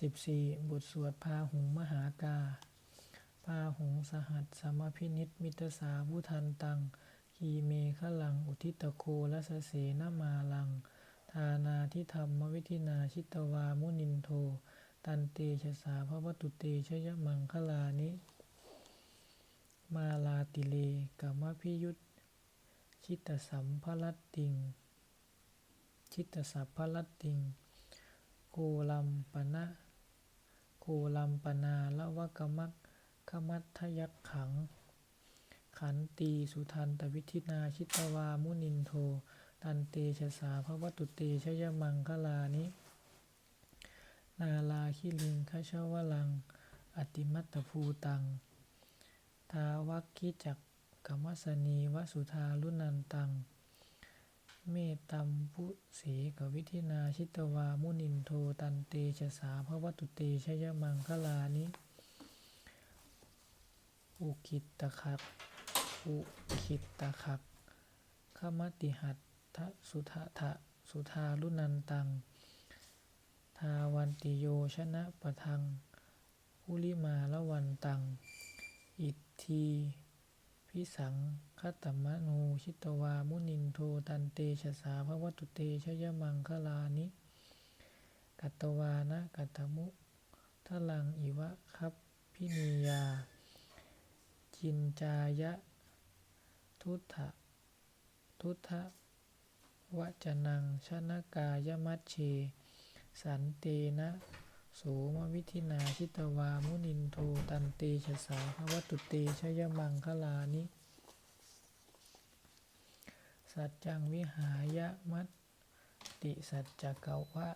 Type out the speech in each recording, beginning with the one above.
14 บทสวดพาหุงมหากา พาหุงสหัสสมพินิจมิตรสาวุทันตังคีเมฆลัง อุทิตโคลัสเสนมาลัง ทานาทิธรรมวิธินาชิตวามุนินโท ตันเตชะสาภวตุเตชยมังคลานิ มาลาติเลกามพิยุตชิตสัมภลัตติง ชิตสัพพลัตติง โกลัมปนะโกลัมปนาละวะกมักขมัทยักขัง ขันตีสุทันตวิธินาชิตวามุนินโท ตันเตชะสาภวตุเตชยมังคลานิ นาลาคิลิงคชวลัง อติมัตตภูตัง ทาวัคคิจักกมัสนีวสุธาลุนันตัง เมตตัมพุเสกวิธินาชิตวา มุนินโทตันเตชะสาภวตุเตชยมังคลานิ อุคิตตะคัก อุคิตตะคักขมติหัตทะสุทะทะสุธาลุนันตัง ทาวันติโยชนะปะทัง อุลิมาละวันตัง อิทธีพิสัง คตมโนชิตวา มุนินโทตันเตชะสาภวตุเตชยมังคลานิ กัตตวานะกัตตมุทลังอิวะครับพินียา จินจายะ ทุตถะทุตถะวจนังชนกายมัชเช สันเตนะโสมวิธินาชิตวา มุนินโทตันเตชะสาภวตุเตชยมังคลานิ สัจจังวิหายะมัตติสัจจกวะ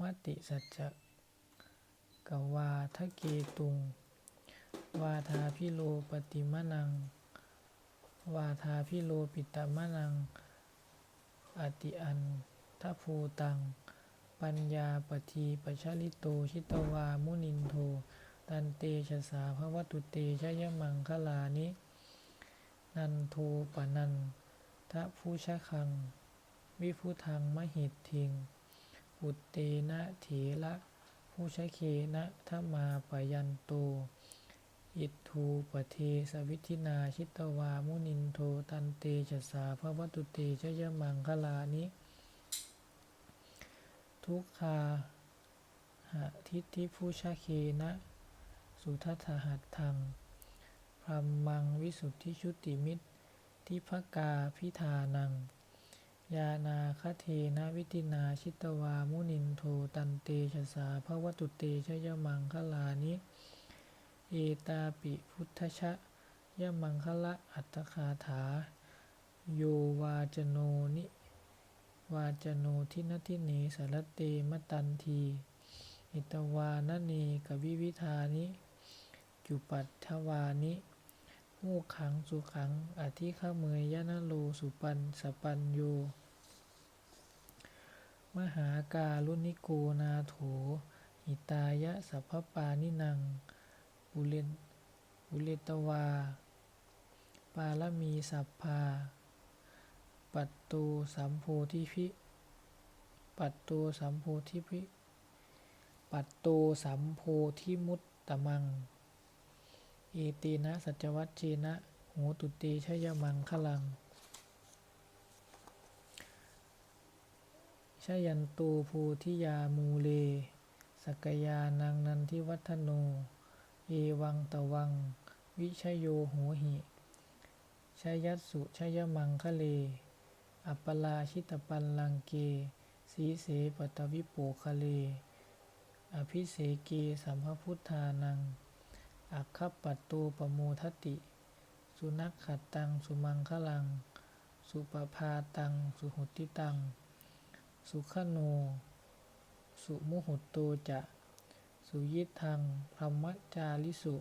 มัตติสัจจกวาทะเกตุง วาทาพิโลปติมะนัง วาทาพิโลปิตมะนัง อติอันทภูตัง ปัญญาปทีปชาลิโตชิตวามุนินโท ตันเตชะสาภวตุเตชยมังคลานิ นันโทปนัน ทะผู้ชะคัง วิพุทังมหิตทิง อุตเตนะเถระผู้ชะเคนะทมาปยันโต อิทูปเทสวิธินาชิตวามุนินโทตันเตชะสาภวตุเตชยมังคลานิ ทุกขาหะทิฏฐิผู้ชะเคนะ สุทัถหัตถังพรมมังวิสุทธิชุติมิตร ทิภกาพิธานัง ยานาคเทนะวิตินาชิตวามุนินโทตันเตชะสาภวตุเตชยมังคลานิ เอตาปิพุทธชะยมังคละอัตถคาถา โยวาจโนนิวาจโนทินทิเนสารเตมตันที อิตวานเนกวิวิธานิ จุปัฏฐวานิ มูขังสุขัง อธิขเมยยะนะโลสุปันสปันโย มหาการุณิโกนาโถหิตายะสัพพปานินังบุเรนบุเรตวา ปาลมีสัพพา ปัตโตสัมโพธิพิ ปัตโตสัมโพธิพิ ปัตโตสัมโพธิมุตตะมัง อเตนะสัจวัตเชนะโหตุเตชยมังคลังชยันตูภูทิยามูเล สกยานังนันทิวัฒโน เอวังตะวัง วิชโยโหหิชยัตสุชยมังคะเล อัปปลาชิตปันลังเก สีเสปตวิโปคะเล อภิเสเกสัมภพุทธานัง อัคคปัตโตปโมทติ สุนักขัดตัง สุมังคลัง สุปภาตัง สุหุติตัง สุขโน สุมุหุตโตจะ สุยิทังพรหมจาริสุ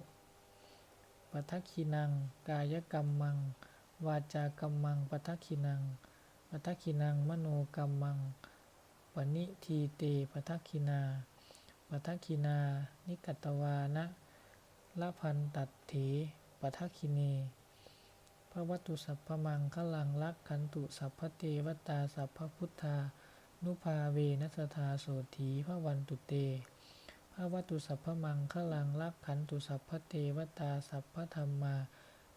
ปัทคินัง กายกรรมมัง วาจากรรมมังปัทคินังปัทคินัง มโนกรรมมังปณิทีเตปัทคินาปัทคินา นิกัตวานะ ละพันตัดเถปัทคิเนพระวัตุสัพพมังคลังลักขันตุสัพพเทวตาสัพพพุทธา นุภาเวนัสธาโสถีพระวันตุเตภาวตุสัพพมังคลังลักขันตุสัพพเทวตาสัพพธรรมา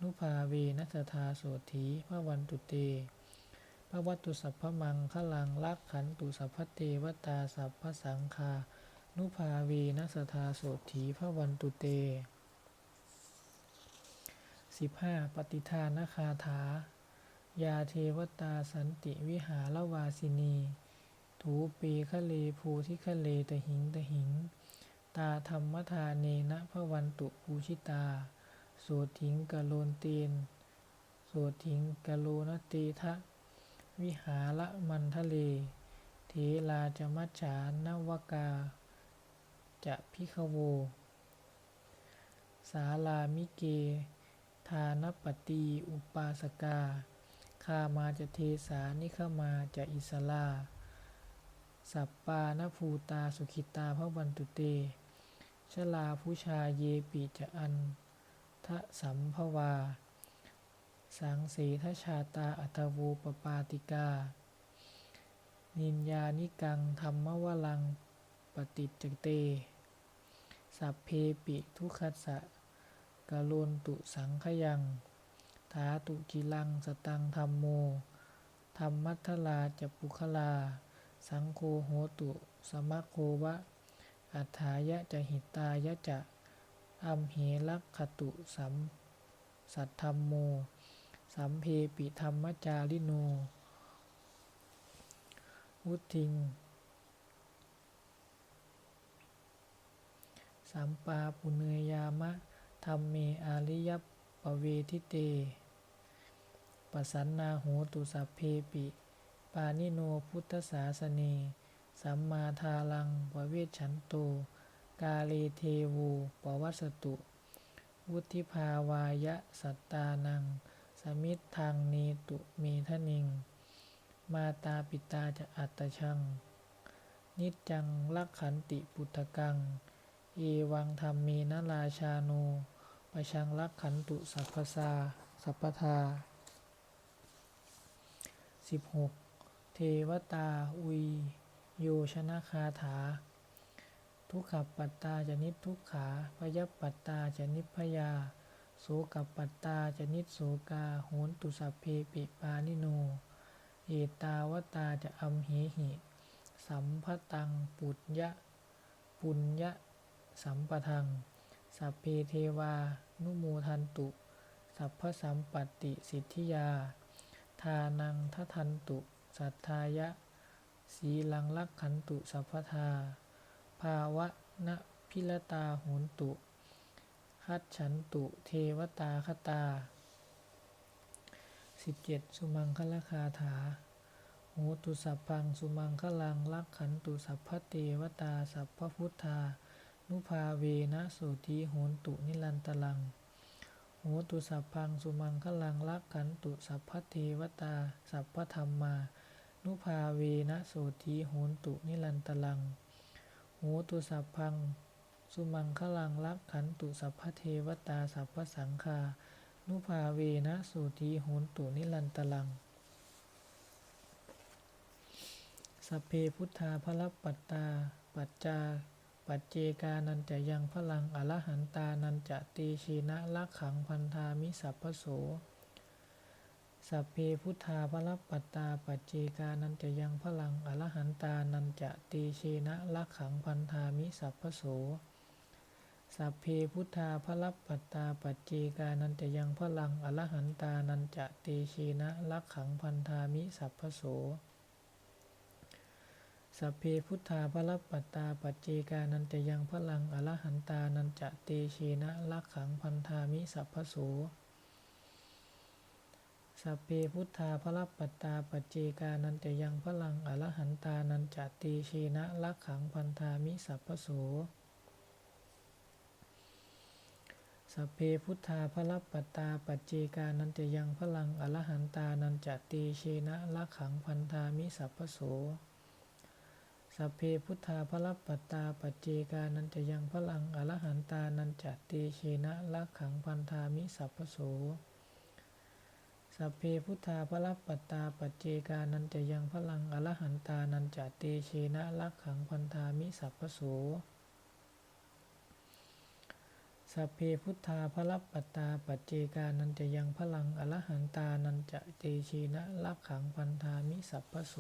นุภาเวนัสธาโสถีพระวันตุเตภาวตุสัพพมังคลังลักขันตุสัพพเทวตาสัพพสังคา นุภาเวนัสธาโสถีพระวันตุเต 15. ปฏิทานคาถา ยาเทวตาสันติวิหารวาสินี ถูเปคะเลภูทิคะเลตหิงตหิง ตาธรรมทาเนนะพระวันตุภูชิตา โสถิงกะโลนเตน โสถิงกะโลนเตทะ วิหารมันทะเล เทลาจะมัจฉานวกา จะพิขโว สาลามิเก ทานปตีอุปาสกาคามาจะเทสานิขมาจะอิสลา สัปปานภูตาสุขิตาพระวันตุเต ชลาผู้ชาเยปิจะอันทะสัมภวา สังเสทชาตาอัตโวปปาติกา นินยานิกังธรรมวลังปฏิจเต สัพเพปิทุกขัสสะ กะโลนตุสังขยังถาตุกิลังสตังธรรมโม ธรรมัทธลาจะปุคลา สังโฆโหตุ สมะโควะ อัฏฐายะจะหิตายะจะอัมเหลักขตุสัม สัทธรรมโม สัมเพปิธรรมจาริโน วุทิง สัมปาปุเนยามะ ธรรมเมอาริยปเวทิเตปสันนาโหตุสัพเพปิ ปานิโนพุทธศาสเนสัมมาทาลังปเวชฉันโต กาเลเทวูปวัสตุ วุธิภาวายะสัตตานัง สมิทธังเนตุเมทนิง มาตาปิตาจะอัตตชัง นิจจังลักขันติปุตตกัง เอวังธรรมเมนะราชาโน ปชังลักขันตุสัพพสาสัพพทา 16. เทวตาอุยโยชนะคาถา ทุกขปัตตาจะนิทุกขาพยปัตตาจะนิพยาโสกปัตตาจะนิโสกาโหนตุสัพเพปิปานิโน เอตาวตาจะอัมเหหิ สัมภตังปุญญะ ปุญญะ สัมปทัง สัพเพเทวา นุโมทันตุ สัพพสัมปัตติสิทธิยา ทานังททันตุ สัทธายะ สีลังลักขันตุสัพพทา ภาวะนะพิลตาโหนตุคัดฉันตุเทวตาคตา 17. สุมังคลคาถาโหตุสัพพัง สุมังคลังลักขันตุสัพพเทวตา สัพพพุทธา นุภาเวนะโสทีโหนตุนิลันตลัง โหตุสัพพังสุมังคลังลักขันตุสัพพเทวตา สัพพธรรมา นุภาเวนะโสทีโหนตุนิลันตลัง โหตุสัพพังสุมังคลังลักขันตุสัพพเทวตา สัพพสังคา นุภาเวนะโสทีโหนตุนิลันตลังสัพเพพุทธาภลปัตตา ปัจจา ปัจเจกานันจะยังพลังอรหันตานันจะตีชีนะลักขังพันธามิสัพพโส สัพเพพุทธาภลปัตตาปัจเจกานันจะยังพลังอรหันตานันจะตีชีนะลักขังพันธามิสัพพโส สัพเพพุทธาภลปัตตาปัจเจกานันจะยังพลังอรหันตานันจะตีชีนะลักขังพันธามิสัพพโส สัพเพพุทธาภลปัตตาปัจเจกานันจะยังพลังอรหันตานันจะเตชีนะลักขังพันธามิสัพพโสสัพเพพุทธาภลปัตตาปัจเจกานันจะยังพลังอรหันตานันจะเตชีนะลักขังพันธามิสัพพโสสัพเพพุทธาภลปัตตาปัจเจกานันจะยังพลังอรหันตานันจะเตชีนะลักขังพันธามิสัพพโส สัพเพพุทธาภลปัตตาปัจเจกานันจะยังพลังอรหันตานันจะเตชีนะลักขังพันธามิสัพพโส สัพเพพุทธาภลปัตตาปัจเจกานันจะยังพลังอรหันตานันจะเตชีนะลักขังพันธามิสัพพโส สัพเพพุทธาภลัปปัตตาปัจเจกานันจะยังพลังอรหันตานันจะเตชีนะลักขังพันธามิสัพพโส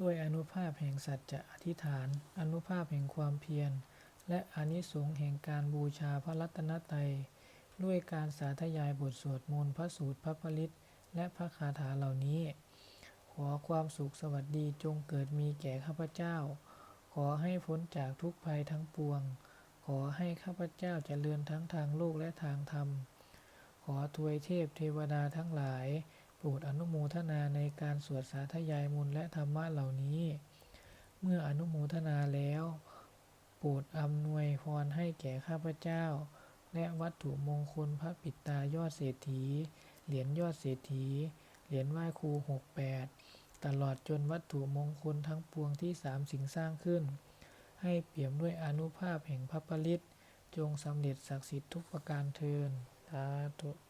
ด้วยอนุภาพแห่งสัจจะอธิษฐาน อนุภาพแห่งความเพียร และอานิสงส์แห่งการบูชาพระรัตนตรัย ด้วยการสาธยายบทสวดมนต์พระสูตรพระปริตและพระคาถาเหล่านี้ ขอความสุขสวัสดีจงเกิดมีแก่ข้าพเจ้า ขอให้พ้นจากทุกภัยทั้งปวง ขอให้ข้าพเจ้าจเจริญทั้งทางโลกและทางธรรม ขอทวยเทพเทวดาทั้งหลาย โปรดอนุโมทนาในการสวดสาธยายมนต์และธรรมะเหล่านี้ เมื่ออนุโมทนาแล้ว โปรดอำนวยพรให้แก่ข้าพเจ้า และวัตถุมงคลพระปิตายอดเศรษฐี เหรียญยอดเศรษฐี เหรียญไหว้ครูหกแปดตลอดจนวัตถุมงคลทั้งปวงที่สามสิ่งสร้างขึ้น ให้เปี่ยมด้วยอนุภาพแห่งพระปริตจงสำเร็จศักดิ์สิทธิ์ทุกประการเทินสาธุ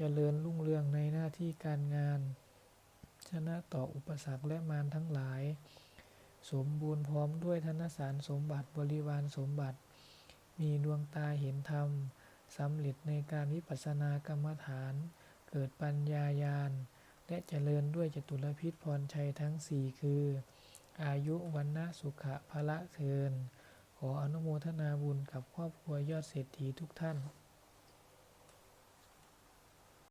เจริญรุ่งเรืองในหน้าที่การงาน ชนะต่ออุปสรรคและมารทั้งหลาย สมบูรณ์พร้อมด้วยธนสารสมบัติบริวารสมบัติ มีดวงตาเห็นธรรมสำเร็จในการวิปัสสนากรรมฐาน เกิดปัญญายาณ และเจริญด้วยจตุรพิษพรชัยทั้งสี่คือ อายุวันนะสุขะพละเทินขออนุโมทนาบุญกับครอบครัวยอดเศรษฐีทุกท่าน